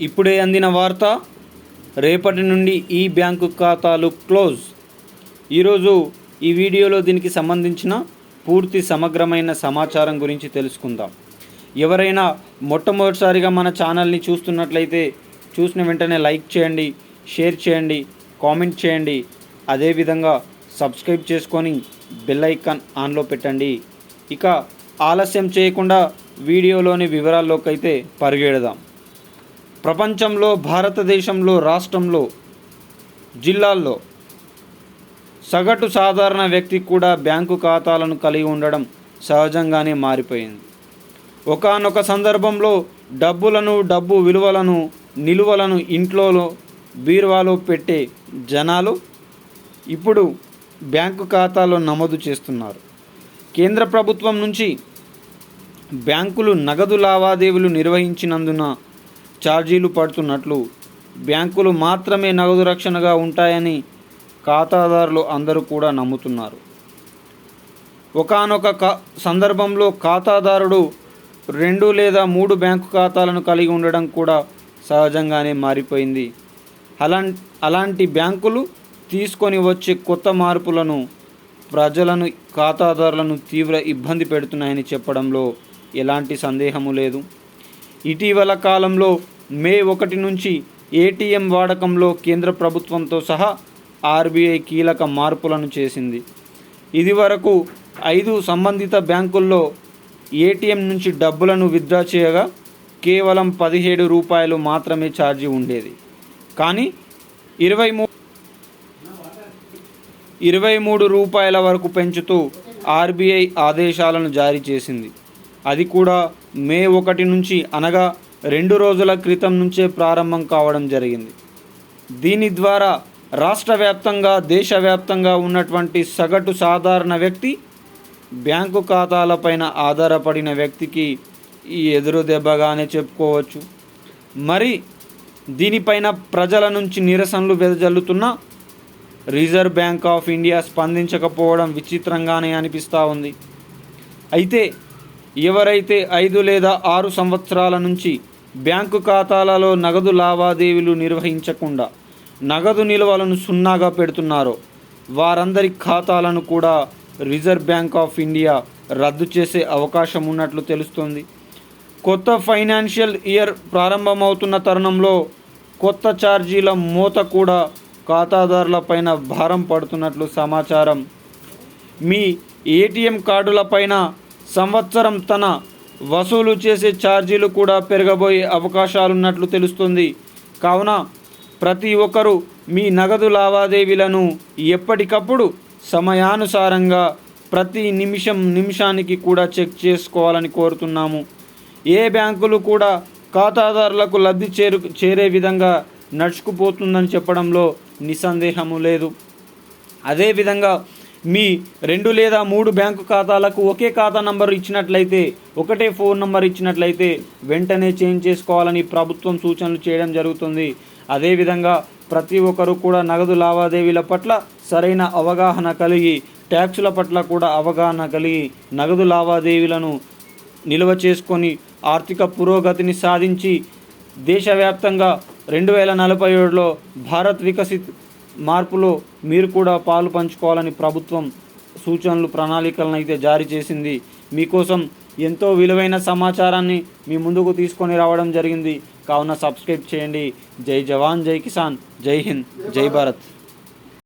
ఇప్పుడే అందిన వార్త రేపటి నుండి ఈ బ్యాంకు ఖాతాలు క్లోజ్. ఈరోజు ఈ వీడియోలో దీనికి సంబంధించిన పూర్తి సమగ్రమైన సమాచారం గురించి తెలుసుకుందాం. ఎవరైనా మొట్టమొదటిసారిగా మన ఛానల్ని చూస్తున్నట్లయితే చూసిన వెంటనే లైక్ చేయండి షేర్ చేయండి కామెంట్ చేయండి. అదేవిధంగా సబ్స్క్రైబ్ చేసుకొని బెల్ ఐకాన్ ఆన్లో పెట్టండి. ఇక ఆలస్యం చేయకుండా వీడియోలోని వివరాల్లోకి అయితే పరిగెడదాం. ప్రపంచంలో భారతదేశంలో రాష్ట్రంలో జిల్లాల్లో సగటు సాధారణ వ్యక్తి కూడా బ్యాంకు ఖాతాలను కలిగి ఉండడం సహజంగానే మారిపోయింది. ఒకానొక సందర్భంలో డబ్బులను డబ్బు విలువలను నిలువలను ఇంట్లో బీరువాలో పెట్టే జనాలు ఇప్పుడు బ్యాంకు ఖాతాలో నమోదు చేస్తున్నారు. కేంద్ర ప్రభుత్వం నుంచి బ్యాంకులు నగదు లావాదేవీలు నిర్వహించినందున ఛార్జీలు పడుతున్నట్లు. బ్యాంకులు మాత్రమే నగదు రక్షణగా ఉంటాయని ఖాతాదారులు అందరూ కూడా నమ్ముతున్నారు. ఒకానొక కా సందర్భంలో ఖాతాదారుడు రెండు లేదా మూడు బ్యాంకు ఖాతాలను కలిగి ఉండడం కూడా సహజంగానే మారిపోయింది. అలా అలాంటి బ్యాంకులు తీసుకొని వచ్చే కొత్త మార్పులను ప్రజలను ఖాతాదారులను తీవ్ర ఇబ్బంది పెడుతున్నాయని చెప్పడంలో ఎలాంటి సందేహము లేదు. ఇటీవల కాలంలో మే ఒకటి నుంచి ఏటీఎం వాడకంలో కేంద్ర ప్రభుత్వంతో సహా ఆర్బీఐ కీలక మార్పులను చేసింది. ఇదివరకు ఐదు సంబంధిత బ్యాంకుల్లో ఏటీఎం నుంచి డబ్బులను విత్డ్రా చేయగా కేవలం పదిహేడు రూపాయలు మాత్రమే ఛార్జీ ఉండేది. కానీ ఇరవై మూ ఇరవై మూడు రూపాయల వరకు పెంచుతూ ఆర్బీఐ ఆదేశాలను జారీ చేసింది. అది కూడా మే ఒకటి నుంచి అనగా రెండు రోజుల క్రితం నుంచే ప్రారంభం కావడం జరిగింది. దీని ద్వారా రాష్ట్ర వ్యాప్తంగా దేశవ్యాప్తంగా ఉన్నటువంటి సగటు సాధారణ వ్యక్తి బ్యాంకు ఖాతాలపైన ఆధారపడిన వ్యక్తికి ఈ ఎదురు దెబ్బగానే చెప్పుకోవచ్చు. మరి దీనిపైన ప్రజల నుంచి నిరసనలు వెదజల్లుతున్న రిజర్వ్ బ్యాంక్ ఆఫ్ ఇండియా స్పందించకపోవడం విచిత్రంగానే అనిపిస్తూ ఉంది. అయితే ఎవరైతే ఐదు లేదా ఆరు సంవత్సరాల నుంచి బ్యాంకు ఖాతాలలో నగదు లావాదేవీలు నిర్వహించకుండా నగదు నిల్వలను సున్నాగా పెడుతున్నారో. వారందరి ఖాతాలను కూడా రిజర్వ్ బ్యాంక్ ఆఫ్ ఇండియా రద్దు చేసే అవకాశం ఉన్నట్లు తెలుస్తోంది. కొత్త ఫైనాన్షియల్ ఇయర్ ప్రారంభమవుతున్న తరుణంలో కొత్త ఛార్జీల మూత కూడా ఖాతాదారులపైన భారం పడుతున్నట్లు సమాచారం. మీ ఏటీఎం కార్డులపైన సంవత్సరం తన వసూలు చేసే ఛార్జీలు కూడా పెరగబోయే అవకాశాలున్నట్లు తెలుస్తుంది. కావున ప్రతి ఒక్కరూ మీ నగదు లావాదేవీలను ఎప్పటికప్పుడు సమయానుసారంగా ప్రతి నిమిషం నిమిషానికి కూడా చెక్ చేసుకోవాలని కోరుతున్నాము. ఏ బ్యాంకులు కూడా ఖాతాదారులకు లబ్ధి చేరు చేరే విధంగా నడుచుకుపోతుందని చెప్పడంలో నిస్సందేహము లేదు. అదేవిధంగా మీ రెండు లేదా మూడు బ్యాంకు ఖాతాలకు ఒకే ఖాతా నంబర్ ఇచ్చినట్లయితే ఒకటే ఫోన్ నంబర్ ఇచ్చినట్లయితే వెంటనే చేంజ్ చేసుకోవాలని ప్రభుత్వం సూచనలు చేయడం జరుగుతుంది. అదేవిధంగా ప్రతి ఒక్కరు కూడా నగదు లావాదేవీల పట్ల సరైన అవగాహన కలిగి ట్యాక్సుల పట్ల కూడా అవగాహన కలిగి నగదు లావాదేవీలను నిల్వ చేసుకొని ఆర్థిక పురోగతిని సాధించి దేశవ్యాప్తంగా రెండు వేల నలభై ఏడులో భారత్ వికసిత్ మార్పులో మీరు కూడా పాలు పంచుకోవాలని ప్రభుత్వం సూచనలు ప్రణాళికలను అయితే జారీ చేసింది. మీకోసం ఎంతో విలువైన సమాచారాన్ని మీ ముందుకు తీసుకొని రావడం జరిగింది. కావున సబ్స్క్రైబ్ చేయండి. జై జవాన్ జై కిసాన్ జై హింద్ జై భారత్.